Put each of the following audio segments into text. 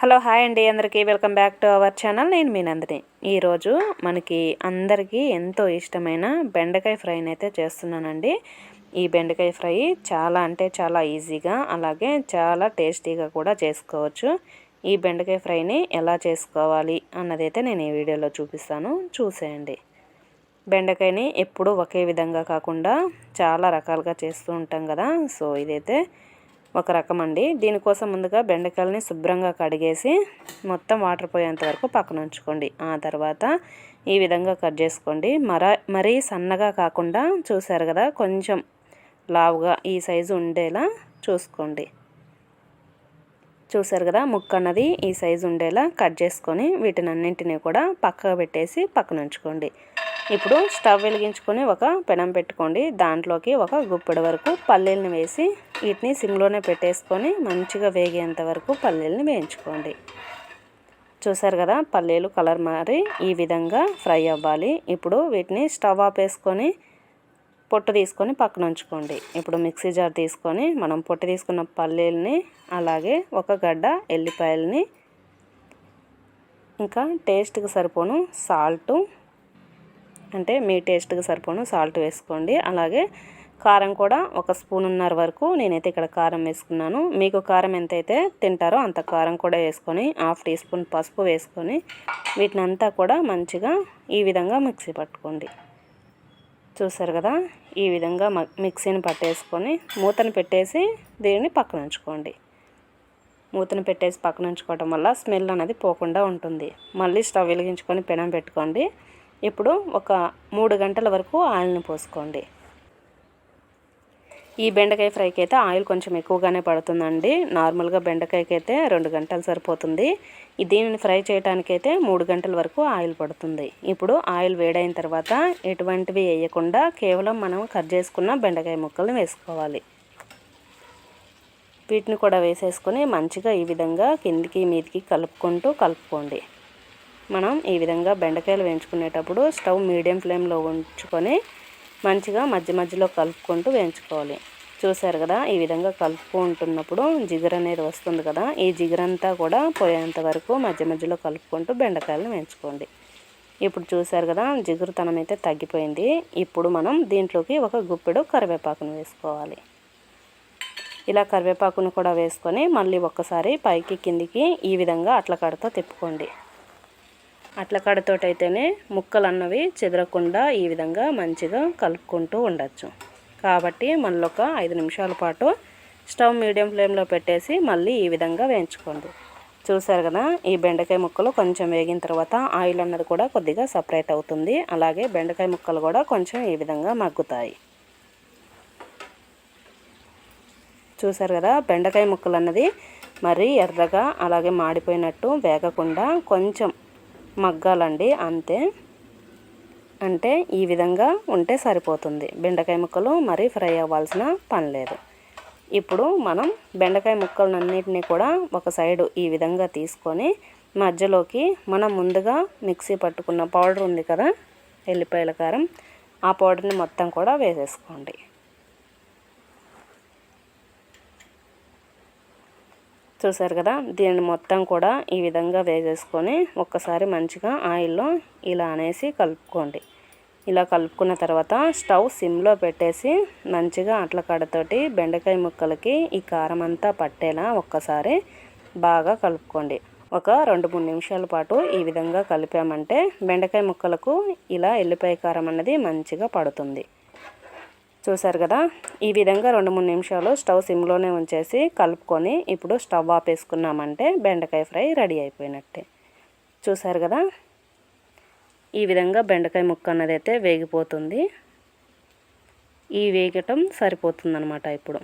Hello hi అండి. అందరికీ welcome back to our channel. నేను మీ నందిని. ఈరోజు మనకి అందరికీ ఎంతో ఇష్టమైన బెండకాయ ఫ్రైని అయితే చేస్తున్నానండి. ఈ బెండకాయ ఫ్రై చాలా అంటే చాలా ఈజీగా అలాగే చాలా టేస్టీగా కూడా చేసుకోవచ్చు. ఈ బెండకాయ ఫ్రైని ఎలా చేసుకోవాలి అన్నదైతే నేను ఈ వీడియోలో చూపిస్తాను. చూసేయండి. బెండకాయని ఎప్పుడూ ఒకే విధంగా కాకుండా చాలా రకాలుగా చేస్తూ ఉంటాం కదా. సో ఇదైతే ఒక రకం అండి. దీనికోసం ముందుగా బెండకాయలని శుభ్రంగా కడిగేసి మొత్తం వాటర్ పోయేంత వరకు పక్కన ఉంచుకోండి. ఆ తర్వాత ఈ విధంగా కట్ చేసుకోండి. మర మరీ సన్నగా కాకుండా చూసారు కదా కొంచెం లావుగా ఈ సైజు ఉండేలా చూసుకోండి. చూసారు కదా ముక్క అన్నది ఈ సైజు ఉండేలా కట్ చేసుకొని వీటినన్నింటినీ కూడా పక్కకు పెట్టేసి పక్కన ఉంచుకోండి. ఇప్పుడు స్టవ్ వెలిగించుకొని ఒక పెనం పెట్టుకోండి. దాంట్లోకి ఒక గుప్పెడు వరకు పల్లీలను వేసి వీటిని సిమ్లోనే పెట్టేసుకొని మంచిగా వేగేంత వరకు పల్లీలను వేయించుకోండి. చూసారు కదా పల్లీలు కలర్ మారి ఈ విధంగా ఫ్రై అవ్వాలి. ఇప్పుడు వీటిని స్టవ్ ఆపేసుకొని పొట్టు తీసుకొని పక్కన ఉంచుకోండి. ఇప్పుడు మిక్సీ జార్ తీసుకొని మనం పొట్టు తీసుకున్న పల్లీలని అలాగే ఒక గడ్డ ఎల్లిపాయలని ఇంకా టేస్ట్కి సరిపోను సాల్టు అంటే మీ టేస్ట్కి సరిపోను సాల్ట్ వేసుకోండి. అలాగే కారం కూడా ఒక స్పూనున్నర వరకు నేనైతే ఇక్కడ కారం వేసుకున్నాను. మీకు కారం ఎంతైతే తింటారో అంత కారం కూడా వేసుకొని హాఫ్ టీ స్పూన్ పసుపు వేసుకొని వీటిని అంతా కూడా మంచిగా ఈ విధంగా మిక్సీ పట్టుకోండి. చూసారు కదా? ఈ విధంగా మిక్సీని పట్టేసుకొని మూతను పెట్టేసి దీన్ని పక్కన ఉంచుకోండి. మూతను పెట్టేసి పక్కన ఉంచుకోవడం వల్ల స్మెల్ అనేది పోకుండా ఉంటుంది. మళ్ళీ స్టవ్ వెలిగించుకొని పెనం పెట్టుకోండి. ఇప్పుడు ఒక మూడు గంటల వరకు ఆయిల్ని పోసుకోండి. ఈ బెండకాయ ఫ్రైకి అయితే ఆయిల్ కొంచెం ఎక్కువగానే పడుతుందండి. నార్మల్గా బెండకాయకి అయితే రెండు గంటలు సరిపోతుంది. దీనిని ఫ్రై చేయడానికైతే మూడు గంటల వరకు ఆయిల్ పడుతుంది. ఇప్పుడు ఆయిల్ వేడైన తర్వాత ఎటువంటివి వేయకుండా కేవలం మనం కట్ చేసుకున్న బెండకాయ ముక్కలను వేసుకోవాలి. వీటిని కూడా వేసేసుకొని మంచిగా ఈ విధంగా కిందికి మీదికి కలుపుకుంటూ కలుపుకోండి. మనం ఈ విధంగా బెండకాయలు వేయించుకునేటప్పుడు స్టవ్ మీడియం ఫ్లేమ్లో ఉంచుకొని మంచిగా మధ్య మధ్యలో కలుపుకుంటూ వేయించుకోవాలి. చూసారు కదా ఈ విధంగా కలుపుకుంటున్నప్పుడు జిగురు అనేది వస్తుంది కదా ఈ జిగురంతా కూడా పోయేంత వరకు మధ్య మధ్యలో కలుపుకుంటూ బెండకాయలను వేయించుకోండి. ఇప్పుడు చూసారు కదా జిగురుతనం అయితే తగ్గిపోయింది. ఇప్పుడు మనం దీంట్లోకి ఒక గుప్పెడు కరివేపాకును వేసుకోవాలి. ఇలా కరివేపాకును కూడా వేసుకొని మళ్ళీ ఒక్కసారి పైకి కిందికి ఈ విధంగా అట్ల కడతో తిప్పుకోండి. అట్ల కడతోటైతేనే ముక్కలు అన్నవి చెదరకుండా ఈ విధంగా మంచిగా కలుపుకుంటూ ఉండొచ్చు. కాబట్టి మళ్ళీ ఒక ఐదు నిమిషాల పాటు స్టవ్ మీడియం ఫ్లేమ్లో పెట్టేసి మళ్ళీ ఈ విధంగా వేయించుకోండి. చూసారు కదా ఈ బెండకాయ ముక్కలు కొంచెం వేగిన తర్వాత ఆయిల్ అన్నది కూడా కొద్దిగా సపరేట్ అవుతుంది. అలాగే బెండకాయ ముక్కలు కూడా కొంచెం ఈ విధంగా మగ్గుతాయి. చూసారు కదా బెండకాయ ముక్కలు అన్నది మరీ ఎర్రగా అలాగే మాడిపోయినట్టు వేగకుండా కొంచెం మగ్గాలండి అంతే. అంటే ఈ విధంగా ఉంటే సరిపోతుంది. బెండకాయ ముక్కలు మరీ ఫ్రై అవ్వాల్సిన పని లేదు. ఇప్పుడు మనం బెండకాయ ముక్కలన్నింటినీ కూడా ఒక సైడు ఈ విధంగా తీసుకొని మధ్యలోకి మనం ముందుగా మిక్సీ పట్టుకున్న పౌడర్ ఉంది కదా ఎల్లిపాయల కారం ఆ పౌడర్ని మొత్తం కూడా వేసేసుకోండి. చూసారు కదా? దీన్ని మొత్తం కూడా ఈ విధంగా వేసేసుకొని ఒక్కసారి మంచిగా ఆయిల్లో ఇలా అనేసి కలుపుకోండి. ఇలా కలుపుకున్న తర్వాత స్టవ్ సిమ్లో పెట్టేసి మంచిగా అట్ల కడతోటి బెండకాయ ముక్కలకి ఈ కారం అంతా పట్టేలా ఒక్కసారి బాగా కలుపుకోండి. ఒక రెండు మూడు నిమిషాల పాటు ఈ విధంగా కలిపామంటే బెండకాయ ముక్కలకు ఇలా ఎల్లిపాయ కారం అన్నది మంచిగా పడుతుంది. చూసారు కదా? ఈ విధంగా రెండు మూడు నిమిషాలు స్టవ్ సిమ్లోనే ఉంచేసి కలుపుకొని ఇప్పుడు స్టవ్ ఆపేసుకున్నామంటే బెండకాయ ఫ్రై రెడీ అయిపోయినట్టే. చూసారు కదా? ఈ విధంగా బెండకాయ ముక్క అన్నది అయితే వేగిపోతుంది. ఈ వేగటం సరిపోతుందనమాట ఇప్పుడు.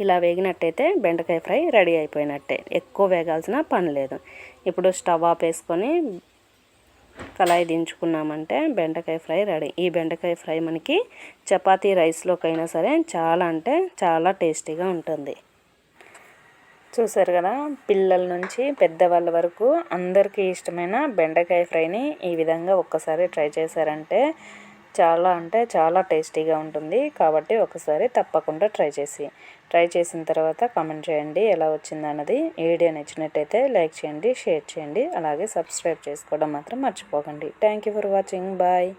ఇలా వేగినట్టయితే బెండకాయ ఫ్రై రెడీ అయిపోయినట్టే. ఎక్కువ వేగాల్సిన పని లేదు. ఇప్పుడు స్టవ్ ఆపేసుకొని కళాయి దించుకున్నామంటే బెండకాయ ఫ్రై రెడీ. ఈ బెండకాయ ఫ్రై మనకి చపాతీ రైస్లోకైనా సరే చాలా అంటే చాలా టేస్టీగా ఉంటుంది. చూసారు కదా పిల్లల నుంచి పెద్దవాళ్ళ వరకు అందరికీ ఇష్టమైన బెండకాయ ఫ్రైని ఈ విధంగా ఒక్కసారి ట్రై చేశారంటే చాలా అంటే చాలా టేస్టీగా ఉంటుంది. కాబట్టి ఒకసారి తప్పకుండా ట్రై చేసి ట్రై చేసిన తర్వాత కామెంట్ చేయండి ఎలా వచ్చింది అన్నది. ఈ వీడియో నచ్చినట్టయితే లైక్ చేయండి షేర్ చేయండి. అలాగే సబ్స్క్రైబ్ చేసుకోవడం మాత్రం మర్చిపోకండి. Thank you for watching. Bye.